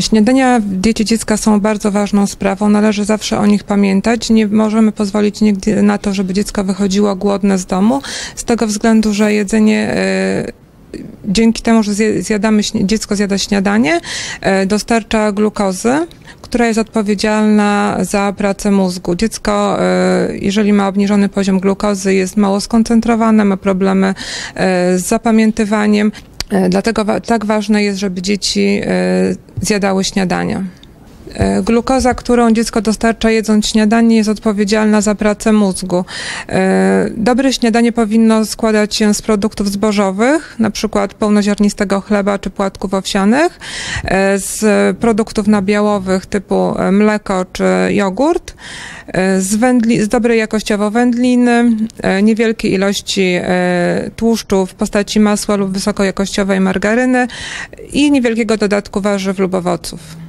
Śniadania w diecie dziecka są bardzo ważną sprawą, należy zawsze o nich pamiętać. Nie możemy pozwolić nigdy na to, żeby dziecko wychodziło głodne z domu, z tego względu, że jedzenie e, dzięki temu, że zjadamy, dziecko zjada śniadanie, e, dostarcza glukozy, która jest odpowiedzialna za pracę mózgu. Dziecko, e, jeżeli ma obniżony poziom glukozy, jest mało skoncentrowane, ma problemy e, z zapamiętywaniem. E, Dlatego tak ważne jest, żeby dzieci e, zjadały śniadania. E, Glukoza, którą dziecko dostarcza jedząc śniadanie, jest odpowiedzialna za pracę mózgu. E, Dobre śniadanie powinno składać się z produktów zbożowych, na przykład pełnoziarnistego chleba czy płatków owsianych, e, z produktów nabiałowych typu mleko czy jogurt, z, wędli, z dobrej jakościowo wędliny, niewielkiej ilości tłuszczu w postaci masła lub wysokojakościowej margaryny i niewielkiego dodatku warzyw lub owoców.